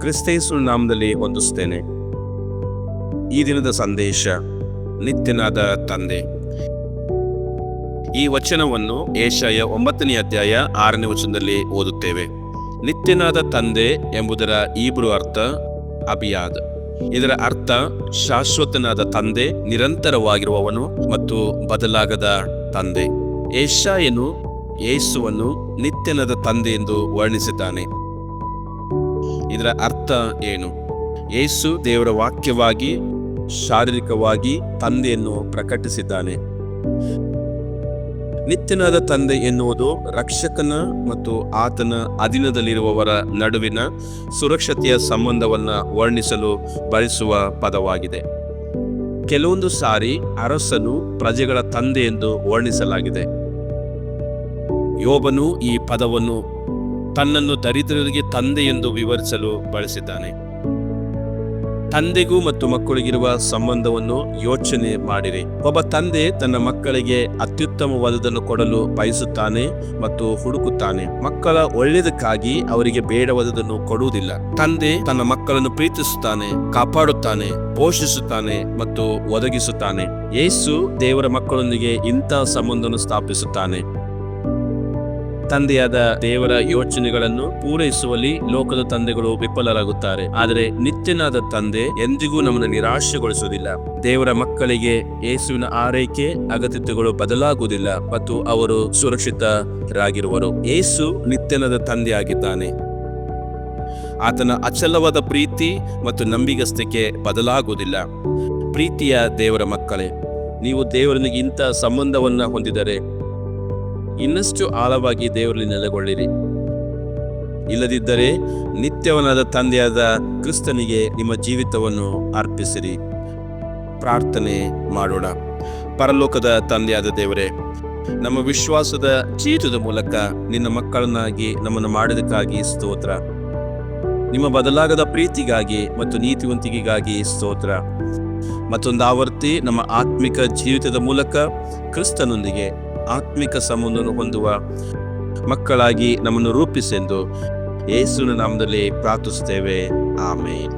ಕ್ರಿಸ್ತೇಸು ನಾಮದಲ್ಲಿ ಹೊಂದಿಸ್ತೇನೆ ಈ ದಿನದ ಸಂದೇಶ, ನಿತ್ಯನಾದ ತಂದೆ. ಈ ವಚನವನ್ನು ಏಷಾಯ ಒಂಬತ್ತನೇ ಅಧ್ಯಾಯ ಆರನೇ ವಚನದಲ್ಲಿ ಓದುತ್ತೇವೆ. ನಿತ್ಯನಾದ ತಂದೆ ಎಂಬುದರ ಈಬ್ರು ಅರ್ಥ ಅಬಿಯಾದ್. ಇದರ ಅರ್ಥ, ಶಾಶ್ವತನಾದ ತಂದೆ ನಿರಂತರವಾಗಿರುವವನು ಮತ್ತು ಬದಲಾಗದ ತಂದೆ. ಏಷಾಯನು ಯೇಸುವನ್ನು ನಿತ್ಯನಾದ ತಂದೆ ಎಂದು ವರ್ಣಿಸಿದ್ದಾನೆ. ಇದರ ಅರ್ಥ ಏನು? ಯೇಸು ದೇವರ ವಾಕ್ಯವಾಗಿ, ಶಾರೀರಿಕವಾಗಿ ತಂದೆಯನ್ನು ಪ್ರಕಟಿಸಿದ್ದಾನೆ. ನಿತ್ಯನಾದ ತಂದೆ ಎನ್ನುವುದು ರಕ್ಷಕನ ಮತ್ತು ಆತನ ಅಧೀನದಲ್ಲಿರುವವರ ನಡುವಿನ ಸುರಕ್ಷತೆಯ ಸಂಬಂಧವನ್ನು ವರ್ಣಿಸಲು ಬಯಸುವ ಪದವಾಗಿದೆ. ಕೆಲವೊಂದು ಸಾರಿ ಅರಸನು ಪ್ರಜೆಗಳ ತಂದೆ ಎಂದು ವರ್ಣಿಸಲಾಗಿದೆ. ಯೋಬನು ಈ ಪದವನ್ನು ತನ್ನನ್ನು ದರಿದ್ರರಿಗೆ ತಂದೆ ಎಂದು ವಿವರಿಸಲು ಬಳಸಿದ್ದಾನೆ. ತಂದೆಗೂ ಮತ್ತು ಮಕ್ಕಳಿಗಿರುವ ಸಂಬಂಧವನ್ನು ಯೋಚನೆ ಮಾಡಿರಿ. ಒಬ್ಬ ತಂದೆ ತನ್ನ ಮಕ್ಕಳಿಗೆ ಅತ್ಯುತ್ತಮವಾದದನ್ನು ಕೊಡಲು ಬಯಸುತ್ತಾನೆ ಮತ್ತು ಹುಡುಕುತ್ತಾನೆ. ಮಕ್ಕಳ ಒಳ್ಳೆಯದಕ್ಕಾಗಿ ಅವರಿಗೆ ಬೇಡವಾದದನ್ನು ಕೊಡುವುದಿಲ್ಲ. ತಂದೆ ತನ್ನ ಮಕ್ಕಳನ್ನು ಪ್ರೀತಿಸುತ್ತಾನೆ, ಕಾಪಾಡುತ್ತಾನೆ, ಪೋಷಿಸುತ್ತಾನೆ ಮತ್ತು ಒದಗಿಸುತ್ತಾನೆ. ಯೇಸು ದೇವರ ಮಕ್ಕಳೊಂದಿಗೆ ಇಂಥ ಸಂಬಂಧವನ್ನು ಸ್ಥಾಪಿಸುತ್ತಾನೆ. ತಂದೆಯಾದ ದೇವರ ಯೋಚನೆಗಳನ್ನು ಪೂರೈಸುವಲ್ಲಿ ಲೋಕದ ತಂದೆಗಳು ವಿಫಲರಾಗುತ್ತಾರೆ. ಆದರೆ ನಿತ್ಯನಾದ ತಂದೆ ಎಂದಿಗೂ ನಮ್ಮನ್ನು ನಿರಾಶೆಗೊಳಿಸುವುದಿಲ್ಲ. ದೇವರ ಮಕ್ಕಳಿಗೆ ಯೇಸುವಿನ ಆರೈಕೆ ಅಗತ್ಯತೆಗಳು ಬದಲಾಗುವುದಿಲ್ಲ ಮತ್ತು ಅವರು ಸುರಕ್ಷಿತರಾಗಿರುವರು. ಯೇಸು ನಿತ್ಯನಾದ ತಂದೆಯಾಗಿದ್ದಾನೆ. ಆತನ ಅಚಲವಾದ ಪ್ರೀತಿ ಮತ್ತು ನಂಬಿಗಸ್ತಿಕೆ ಬದಲಾಗುವುದಿಲ್ಲ. ಪ್ರೀತಿಯ ದೇವರ ಮಕ್ಕಳೇ, ನೀವು ದೇವರೊಂದಿಗೆ ಇಂಥ ಸಂಬಂಧವನ್ನು ಹೊಂದಿದರೆ ಇನ್ನಷ್ಟು ಆಳವಾಗಿ ದೇವರಲ್ಲಿ ನೆಲೆಗೊಳ್ಳಿರಿ. ಇಲ್ಲದಿದ್ದರೆ ನಿತ್ಯವನಾದ ತಂದೆಯಾದ ಕ್ರಿಸ್ತನಿಗೆ ನಿಮ್ಮ ಜೀವಿತವನ್ನು ಅರ್ಪಿಸಿರಿ. ಪ್ರಾರ್ಥನೆ ಮಾಡೋಣ. ಪರಲೋಕದ ತಂದೆಯಾದ ದೇವರೇ, ನಮ್ಮ ವಿಶ್ವಾಸದ ಜೀವಿತದ ಮೂಲಕ ನಿನ್ನ ಮಕ್ಕಳನ್ನಾಗಿ ನಮ್ಮನ್ನು ಮಾಡಿದಕ್ಕಾಗಿ ಸ್ತೋತ್ರ. ನಿಮ್ಮ ಬದಲಾಗದ ಪ್ರೀತಿಗಾಗಿ ಮತ್ತು ನೀತಿವಂತಿಕೆಗಾಗಿ ಸ್ತೋತ್ರ. ಮತ್ತೊಂದು ಆವರ್ತಿ ನಮ್ಮ ಆತ್ಮಿಕ ಜೀವಿತದ ಮೂಲಕ ಕ್ರಿಸ್ತನೊಂದಿಗೆ. ಆತ್ಮಿಕ ಸಂಬಂಧವನ್ನು ಹೊಂದುವ ಮಕ್ಕಳಾಗಿ ನಮ್ಮನ್ನು ರೂಪಿಸೆಂದು ಯೇಸುವಿನ ನಾಮದಲ್ಲಿ ಪ್ರಾರ್ಥಿಸುತ್ತೇವೆ. ಆಮೇಲೆ